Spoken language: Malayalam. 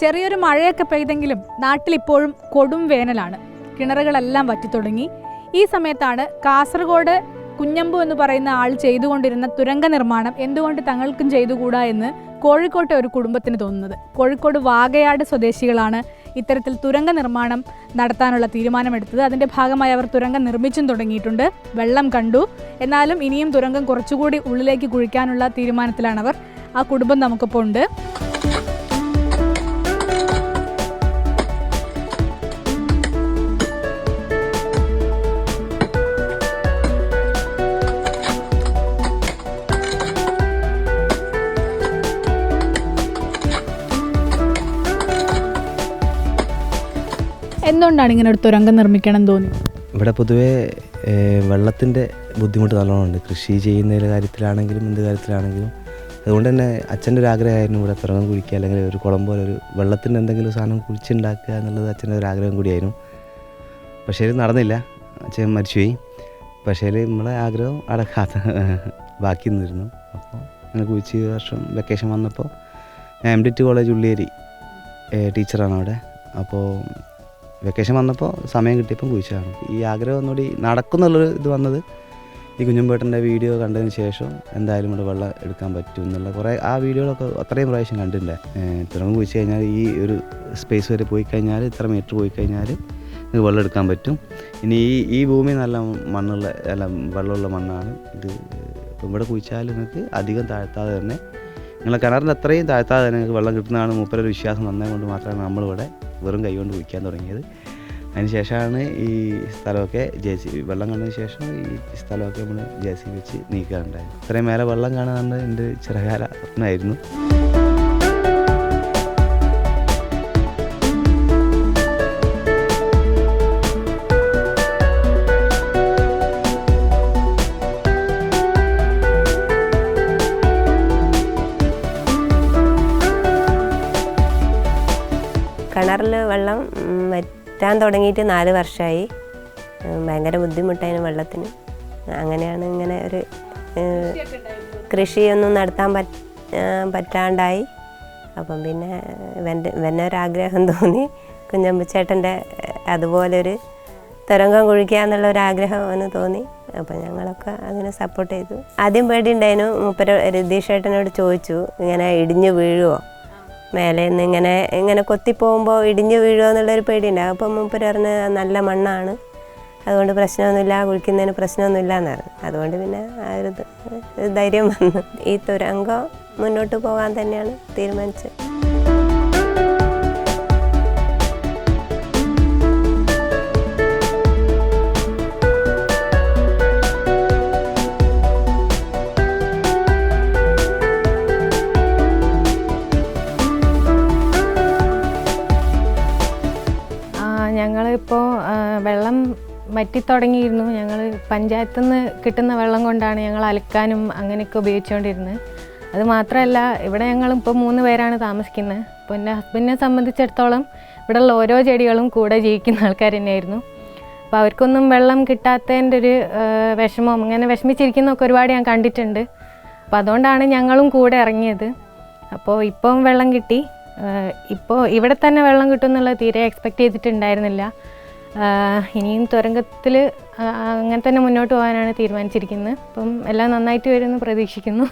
ചെറിയൊരു മഴയൊക്കെ പെയ്തെങ്കിലും നാട്ടിൽ ഇപ്പോഴും കൊടും വേനലാണ്. കിണറുകളെല്ലാം വറ്റിത്തുടങ്ങി. ഈ സമയത്താണ് കാസർഗോഡ് കുഞ്ഞമ്പു എന്ന് പറയുന്ന ആൾ ചെയ്തുകൊണ്ടിരുന്ന തുരങ്ക നിർമ്മാണം എന്തുകൊണ്ട് തങ്ങൾക്കും ചെയ്തുകൂടാ എന്ന് കോഴിക്കോട്ടെ ഒരു കുടുംബത്തിന് തോന്നുന്നത്. കോഴിക്കോട് വാഗയാട് സ്വദേശികളാണ് ഇത്തരത്തിൽ തുരങ്ക നിർമ്മാണം നടത്താനുള്ള തീരുമാനമെടുത്തത്. അതിന്റെ ഭാഗമായി അവർ തുരങ്കം നിർമ്മിച്ചും തുടങ്ങിയിട്ടുണ്ട്. വെള്ളം കണ്ടു. എന്നാലും ഇനിയും തുരങ്കം കുറച്ചുകൂടി ഉള്ളിലേക്ക് കുഴിക്കാനുള്ള അവർ ആ കുടുംബം നമുക്കിപ്പോൾ ഉണ്ട്. എന്തുകൊണ്ടാണ് ഇങ്ങനെ ഒരു തുരങ്കം നിർമ്മിക്കണം തോന്നി ഇവിടെ പൊതുവേ വെള്ളത്തിന്റെ ബുദ്ധിമുട്ട് നല്ലോണമുണ്ട്. കൃഷി ചെയ്യുന്ന കാര്യത്തിലാണെങ്കിലും എന്ത് കാര്യത്തിലാണെങ്കിലും. അതുകൊണ്ട് തന്നെ അച്ഛന്റെ ഒരു ആഗ്രഹമായിരുന്നു ഇവിടെ തുറങ്ങം കുഴിക്കുക അല്ലെങ്കിൽ ഒരു കുളം പോലെ ഒരു വെള്ളത്തിന്റെ എന്തെങ്കിലും സാധനം കുഴിച്ചുണ്ടാക്കുക എന്നുള്ളത് അച്ഛന്റെ ഒരു ആഗ്രഹം കൂടിയായിരുന്നു. പക്ഷേ ഇത് നടന്നില്ല. അച്ഛൻ മരിച്ചുപോയി. പക്ഷേ നമ്മളെ ആഗ്രഹം അടക്കാത്ത ബാക്കി നിന്നിരുന്നു. അപ്പോൾ അങ്ങനെ കുഴിച്ച് വർഷം വെക്കേഷൻ വന്നപ്പോൾ ഞാൻ M D T college Ulliyeri ടീച്ചറാണ് അവിടെ. അപ്പോൾ വെക്കേഷൻ വന്നപ്പോൾ സമയം കിട്ടിയപ്പോൾ കുഴിച്ചതാണ് ഈ ആഗ്രഹം ഒന്നുകൂടി നടക്കുന്നുള്ളൊരു ഇത് വന്നത് ഈ കുഞ്ഞുമ്പേട്ടന്റെ വീഡിയോ കണ്ടതിന് ശേഷം എന്തായാലും ഇവിടെ വെള്ളം എടുക്കാൻ പറ്റും എന്നുള്ള കുറേ ആ വീഡിയോകളൊക്കെ അത്രയും പ്രാവശ്യം കണ്ടിട്ടുണ്ട്. ഇത്രയും കുഴിച്ച് കഴിഞ്ഞാൽ ഈ ഒരു സ്പേസ് വരെ പോയി കഴിഞ്ഞാൽ ഇത്ര മീറ്റർ പോയി കഴിഞ്ഞാൽ നിങ്ങൾക്ക് വെള്ളം എടുക്കാൻ പറ്റും. ഇനി ഈ ഈ ഭൂമി നല്ല മണ്ണുള്ള അല്ല വെള്ളമുള്ള മണ്ണാണ്. ഇത് ഇവിടെ കുഴിച്ചാൽ നിങ്ങൾക്ക് അധികം താഴ്ത്താതെ തന്നെ നിങ്ങളെ കിണറിന്റെ അത്രയും താഴ്ത്താതെ തന്നെ നിങ്ങൾക്ക് വെള്ളം കിട്ടുന്നതാണ് മൂപ്പരൊരു വിശ്വാസം വന്നത് കൊണ്ട് മാത്രമാണ് നമ്മളിവിടെ വെറും കൈ കൊണ്ട് കുഴിക്കാൻ തുടങ്ങിയത്. അതിന് ശേഷമാണ് ഈ സ്ഥലമൊക്കെ ജെ സി ബി വെള്ളം കണ്ടതിന് ശേഷം ഈ സ്ഥലമൊക്കെ നമ്മൾ ജെ സി ബി വെച്ച് നീക്കാറുണ്ടായിരുന്നു ഇത്രയും മേലെ വെള്ളം കാണാൻ എന്റെ ചെറുകാല സ്വപ്നമായിരുന്നു. കിണറിൽ വെള്ളം വറ്റാൻ തുടങ്ങിയിട്ട് നാല് വർഷമായി ഭയങ്കര ബുദ്ധിമുട്ടായിരുന്നു വെള്ളത്തിന്. അങ്ങനെയാണ് ഇങ്ങനെ ഒരു കൃഷിയൊന്നും നടത്താൻ പറ്റ പറ്റാണ്ടായി. അപ്പം പിന്നെ ഇവന്റെ ഇവന്റെ ഒരാഗ്രഹം തോന്നി. കുഞ്ഞമ്പച്ചേട്ടന്റെ അതുപോലൊരു തുരങ്കം കുഴിക്കുക എന്നുള്ള ഒരു ആഗ്രഹം അവന് തോന്നി. അപ്പം ഞങ്ങളൊക്കെ അതിനെ സപ്പോർട്ട് ചെയ്തു. ആദ്യം പേടി ഉണ്ടായിരുന്നു മുപ്പര രതീഷേട്ടനോട് ചോദിച്ചു ഇങ്ങനെ ഇടിഞ്ഞു വീഴുമോ മേലെ നിന്ന് ഇങ്ങനെ ഇങ്ങനെ കൊത്തിപ്പോകുമ്പോൾ ഇടിഞ്ഞു വീഴുമോ എന്നുള്ളൊരു പേടിയുണ്ടാവും അപ്പം മൂപ്പര് പറഞ്ഞ് നല്ല മണ്ണാണ്. അതുകൊണ്ട് പ്രശ്നമൊന്നുമില്ല കുഴിക്കുന്നതിന് പ്രശ്നമൊന്നുമില്ല എന്ന് പറഞ്ഞു അതുകൊണ്ട് പിന്നെ ആ ഒരു ധൈര്യം വന്നു. ഈ തുരങ്കം മുന്നോട്ട് പോകാൻ തന്നെയാണ് തീരുമാനിച്ചത്. വെള്ളം വറ്റിത്തുടങ്ങിയിരുന്നു. ഞങ്ങൾ പഞ്ചായത്തു നിന്ന് കിട്ടുന്ന വെള്ളം കൊണ്ടാണ് ഞങ്ങൾ അലക്കാനും അങ്ങനെയൊക്കെ ഉപയോഗിച്ചുകൊണ്ടിരുന്നത്. അത് മാത്രമല്ല ഇവിടെ ഞങ്ങളിപ്പോൾ മൂന്ന് പേരാണ് താമസിക്കുന്നത്. അപ്പോൾ എന്റെ ഹസ്ബൻഡിനെ സംബന്ധിച്ചിടത്തോളം ഇവിടെയുള്ള ഓരോ ചെടികളും കൂടെ ജീവിക്കുന്ന ആൾക്കാർ തന്നെയായിരുന്നു. അപ്പോൾ അവർക്കൊന്നും വെള്ളം കിട്ടാത്തതിന്റെ ഒരു വിഷമം അങ്ങനെ വിഷമിച്ചിരിക്കുന്നതൊക്കെ ഒരുപാട് ഞാൻ കണ്ടിട്ടുണ്ട്. അപ്പോൾ അതുകൊണ്ടാണ് ഞങ്ങളും കൂടെ ഇറങ്ങിയത്. അപ്പോൾ ഇപ്പം വെള്ളം കിട്ടി. ഇപ്പോൾ ഇവിടെ തന്നെ വെള്ളം കിട്ടും എന്നുള്ളത് തീരെ എക്സ്പെക്റ്റ് ചെയ്തിട്ടുണ്ടായിരുന്നില്ല. ഇനിയും തുരങ്കത്തിൽ അങ്ങനെ തന്നെ മുന്നോട്ട് പോകാനാണ് തീരുമാനിച്ചിരിക്കുന്നത്. അപ്പം എല്ലാം നന്നായിട്ട് വരുമെന്ന് പ്രതീക്ഷിക്കുന്നു.